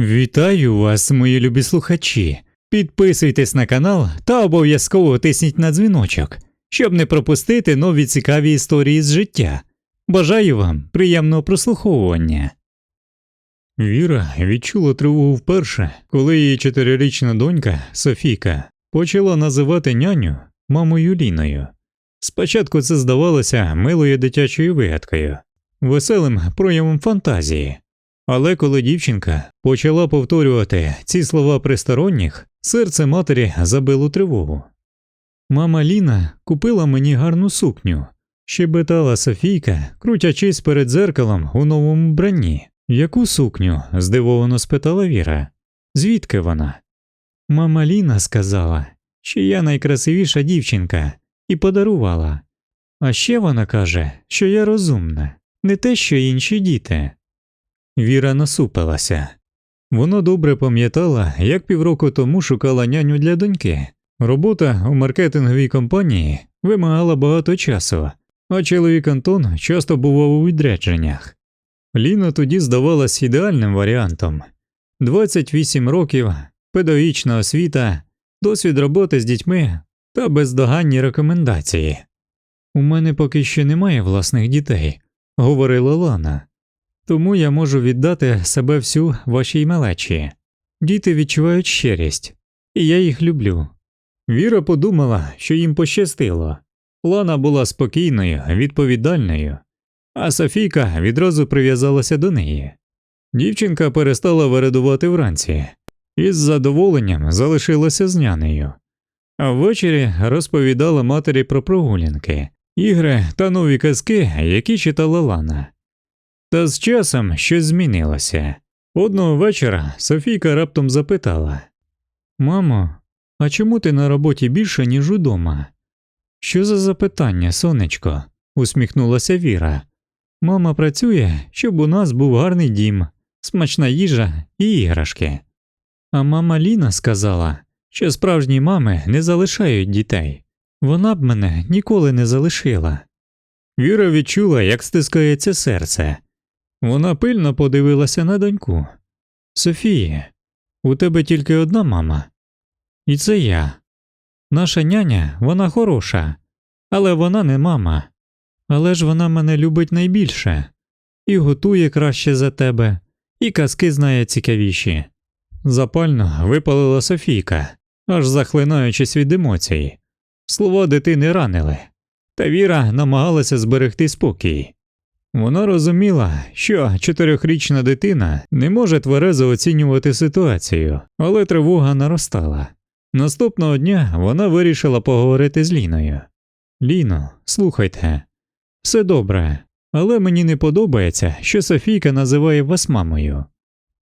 Вітаю вас, мої любі слухачі. Підписуйтесь на канал та обов'язково тисніть на дзвіночок, щоб не пропустити нові цікаві історії з життя. Бажаю вам приємного прослуховування. Віра відчула тривогу вперше, коли її чотирирічна донька Софійка почала називати няню мамою Ліною. Спочатку це здавалося милою дитячою вигадкою, веселим проявом фантазії. Але коли дівчинка почала повторювати ці слова присторонніх, серце матері забило тривогу. Мама Ліна купила мені гарну сукню, щебетала Софійка, крутячись перед дзеркалом у новому вбранні. Яку сукню? здивовано спитала Віра. Звідки вона? Мама Ліна сказала, що я найкрасивіша дівчинка, і подарувала. А ще вона каже, що я розумна, не те, що інші діти. Віра насупилася. Вона добре пам'ятала, як півроку тому шукала няню для доньки. Робота у маркетинговій компанії вимагала багато часу, а чоловік Антон часто бував у відрядженнях. Ліна тоді здавалась ідеальним варіантом 28 років, педагогічна освіта, досвід роботи з дітьми та бездоганні рекомендації. У мене поки що немає власних дітей, говорила Лана. Тому я можу віддати себе всю вашій малечі. Діти відчувають щирість, і я їх люблю. Віра подумала, що їм пощастило. Лана була спокійною, відповідальною, а Софійка відразу прив'язалася до неї. Дівчинка перестала вередувати вранці і з задоволенням залишилася з нянею. А ввечері розповідала матері про прогулянки, ігри та нові казки, які читала Лана. Та з часом щось змінилося. Одного вечора Софійка раптом запитала Мамо, а чому ти на роботі більше, ніж удома? Що за запитання, сонечко? усміхнулася Віра. Мама працює, щоб у нас був гарний дім, смачна їжа і іграшки. А мама Ліна сказала, що справжні мами не залишають дітей. Вона б мене ніколи не залишила. Віра відчула, як стискається серце. Вона пильно подивилася на доньку. Софія, у тебе тільки одна мама. І це я. Наша няня, вона хороша, але вона не мама. Але ж вона мене любить найбільше і готує краще за тебе, і казки знає цікавіші. Запально випалила Софійка, аж захлинаючись від емоцій. Слова дитини ранили, та Віра намагалася зберегти спокій. Вона розуміла, що чотирьохрічна дитина не може тверезо оцінювати ситуацію, але тривога наростала. Наступного дня вона вирішила поговорити з Ліною. Ліно, слухайте, все добре, але мені не подобається, що Софійка називає вас мамою.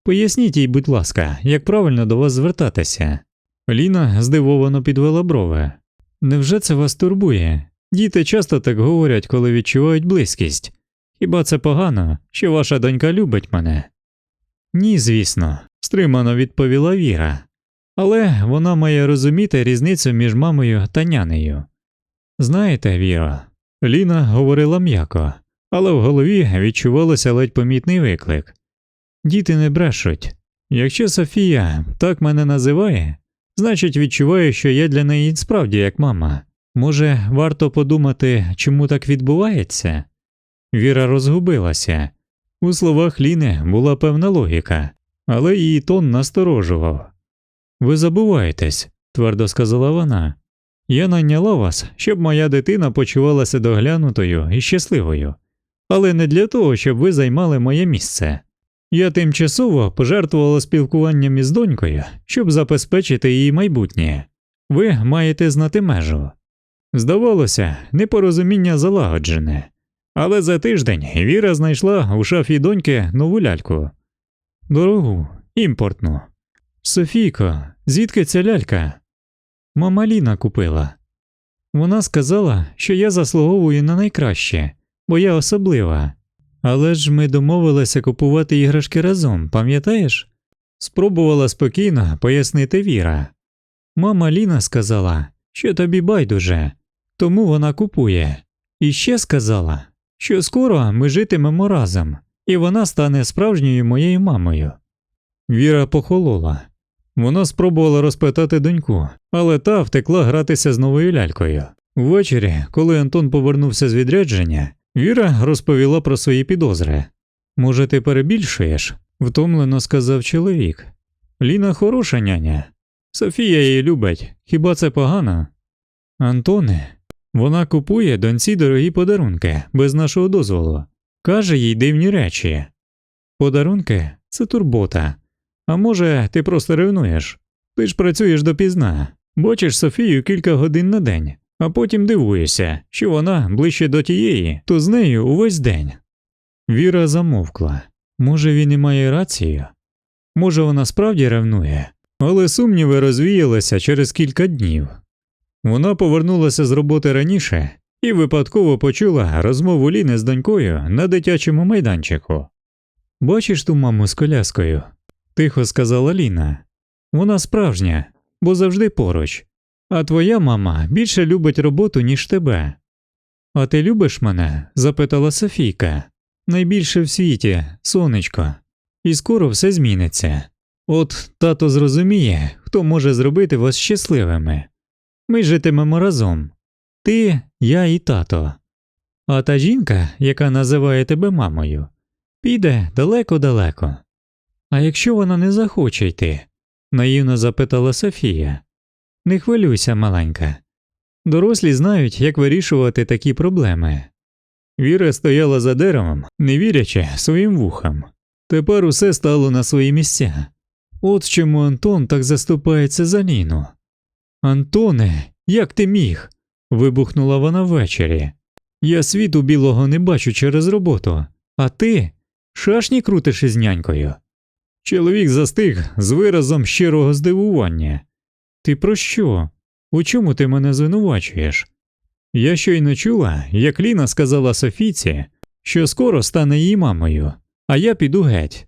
Поясніть їй, будь ласка, як правильно до вас звертатися. Ліна здивовано підвела брови. Невже це вас турбує? Діти часто так говорять, коли відчувають близькість. Хіба це погано, що ваша донька любить мене? Ні, звісно, стримано відповіла Віра, але вона має розуміти різницю між мамою та нянею. Знаєте, Віро, Ліна говорила м'яко, але в голові відчувалося ледь помітний виклик. Діти не брешуть. Якщо Софія так мене називає, значить відчуває, що я для неї справді як мама. Може, варто подумати, чому так відбувається? Віра розгубилася. У словах Ліни була певна логіка, але її тон насторожував. Ви забуваєтесь, твердо сказала вона. Я найняла вас, щоб моя дитина почувалася доглянутою і щасливою, але не для того, щоб ви займали моє місце. Я тимчасово пожертвувала спілкуванням із донькою, щоб забезпечити її майбутнє. Ви маєте знати межу. Здавалося, непорозуміння залагоджене. Але за тиждень Віра знайшла у шафі доньки нову ляльку. Дорогу, імпортну. Софійко, звідки ця лялька? Мама Ліна купила. Вона сказала, що я заслуговую на найкраще, бо я особлива. Але ж ми домовилися купувати іграшки разом, пам'ятаєш? Спробувала спокійно пояснити Віра. Мама Ліна сказала, що тобі байдуже, тому вона купує. І ще сказала, що скоро ми житимемо разом, і вона стане справжньою моєю мамою. Віра похолола. Вона спробувала розпитати доньку, але та втекла гратися з новою лялькою. Ввечері, коли Антон повернувся з відрядження, Віра розповіла про свої підозри. Може, ти перебільшуєш? втомлено сказав чоловік. Ліна хороша няня. Софія її любить. Хіба це погано? Антоне, вона купує доньці дорогі подарунки без нашого дозволу, каже їй дивні речі. Подарунки це турбота. А може, ти просто ревнуєш? Ти ж працюєш допізна, бачиш Софію кілька годин на день, а потім дивуєшся, що вона ближче до тієї, то з нею увесь день. Віра замовкла. Може, він і має рацію? Може, вона справді ревнує, але сумніви розвіялися через кілька днів. Вона повернулася з роботи раніше і випадково почула розмову Ліни з донькою на дитячому майданчику. Бачиш ту маму з коляскою? тихо сказала Ліна. Вона справжня, бо завжди поруч. А твоя мама більше любить роботу, ніж тебе. А ти любиш мене? запитала Софійка. Найбільше в світі, сонечко, і скоро все зміниться. От тато зрозуміє, хто може зробити вас щасливими. Ми житимемо разом ти, я і тато. А та жінка, яка називає тебе мамою, піде далеко-далеко. А якщо вона не захоче йти? наївно запитала Софія. Не хвилюйся, маленька. Дорослі знають, як вирішувати такі проблеми. Віра стояла за деревом, не вірячи своїм вухам. Тепер усе стало на свої місця. От чому Антон так заступається за Ліну. Антоне, як ти міг? вибухнула вона ввечері. Я світу білого не бачу через роботу, а ти шашні крутиш із нянькою. Чоловік застиг з виразом щирого здивування. Ти про що? У чому ти мене звинувачуєш? Я щойно чула, як Ліна сказала Софійці, що скоро стане її мамою, а я піду геть.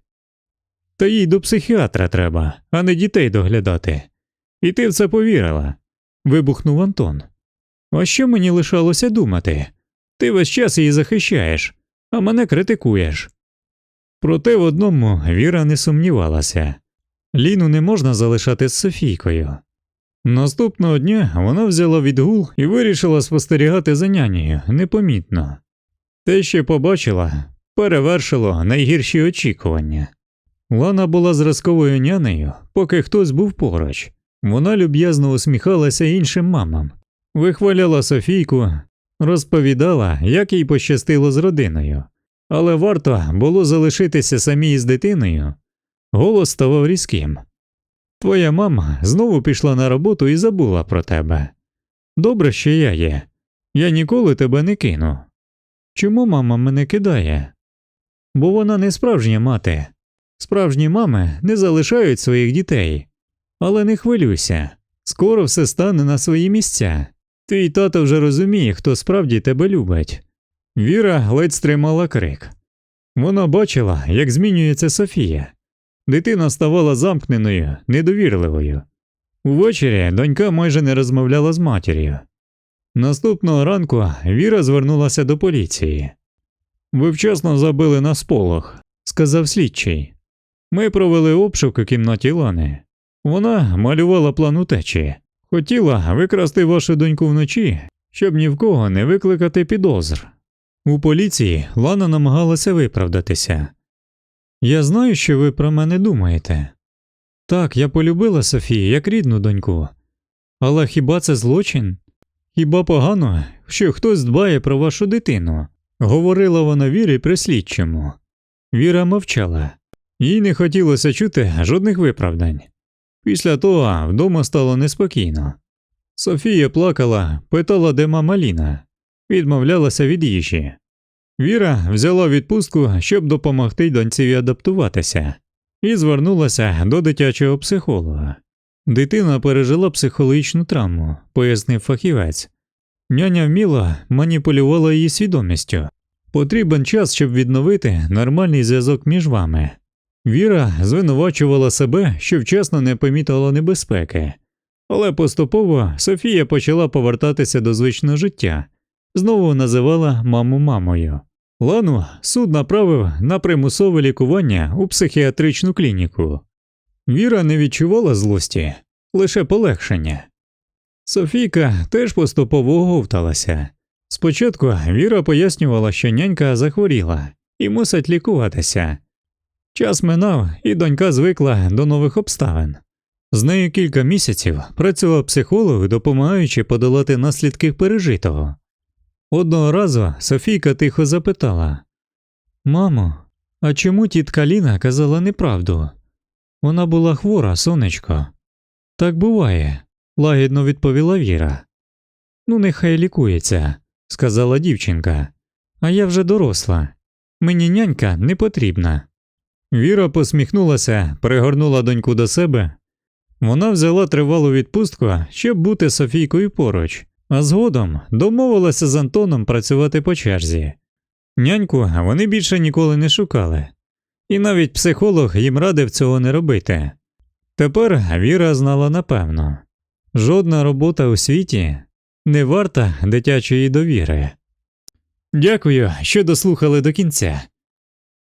Та їй до психіатра треба, а не дітей доглядати. І ти в це повірила. вибухнув Антон. А що мені лишалося думати? Ти весь час її захищаєш, а мене критикуєш. Проте в одному Віра не сумнівалася Ліну не можна залишати з Софійкою. Наступного дня вона взяла відгул і вирішила спостерігати за нянею непомітно. Те, що побачила, перевершило найгірші очікування. Лана була зразковою нянею, поки хтось був поруч. Вона люб'язно усміхалася іншим мамам, вихваляла Софійку, розповідала, як їй пощастило з родиною, але варто було залишитися самій з дитиною. Голос ставав різким. Твоя мама знову пішла на роботу і забула про тебе. Добре, що я є. Я ніколи тебе не кину. Чому мама мене кидає? Бо вона не справжня мати. Справжні мами не залишають своїх дітей. Але не хвилюйся, скоро все стане на свої місця. Твій тато вже розуміє, хто справді тебе любить. Віра ледь стримала крик. Вона бачила, як змінюється Софія. Дитина ставала замкненою, недовірливою. Увечері донька майже не розмовляла з матір'ю. Наступного ранку Віра звернулася до поліції. Ви вчасно забили на сполох, сказав слідчий. Ми провели обшук у кімнаті Лани. Вона малювала план утечі, хотіла викрасти вашу доньку вночі, щоб ні в кого не викликати підозр. У поліції Лана намагалася виправдатися. Я знаю, що ви про мене думаєте. Так, я полюбила Софію як рідну доньку. Але хіба це злочин? Хіба погано, що хтось дбає про вашу дитину? говорила вона вірі при слідчому. Віра мовчала, їй не хотілося чути жодних виправдань. Після того вдома стало неспокійно. Софія плакала, питала, де мама Ліна, відмовлялася від їжі. Віра взяла відпустку, щоб допомогти доньці адаптуватися, і звернулася до дитячого психолога. Дитина пережила психологічну травму, пояснив фахівець. Няня вміло маніпулювала її свідомістю. Потрібен час, щоб відновити нормальний зв'язок між вами. Віра звинувачувала себе, що вчасно не помітила небезпеки, але поступово Софія почала повертатися до звичного життя, знову називала маму мамою. Лану суд направив на примусове лікування у психіатричну клініку. Віра не відчувала злості, лише полегшення. Софійка теж поступово оговталася. Спочатку Віра пояснювала, що нянька захворіла і мусить лікуватися. Час минав, і донька звикла до нових обставин. З нею кілька місяців працював психолог, допомагаючи подолати наслідки пережитого. Одного разу Софійка тихо запитала Мамо, а чому тітка Ліна казала неправду? Вона була хвора, сонечко. Так буває, лагідно відповіла Віра. Ну, нехай лікується, сказала дівчинка. А я вже доросла. Мені нянька не потрібна. Віра посміхнулася, пригорнула доньку до себе. Вона взяла тривалу відпустку, щоб бути Софійкою поруч, а згодом домовилася з Антоном працювати по черзі. Няньку вони більше ніколи не шукали, і навіть психолог їм радив цього не робити. Тепер Віра знала напевно жодна робота у світі не варта дитячої довіри. Дякую, що дослухали до кінця.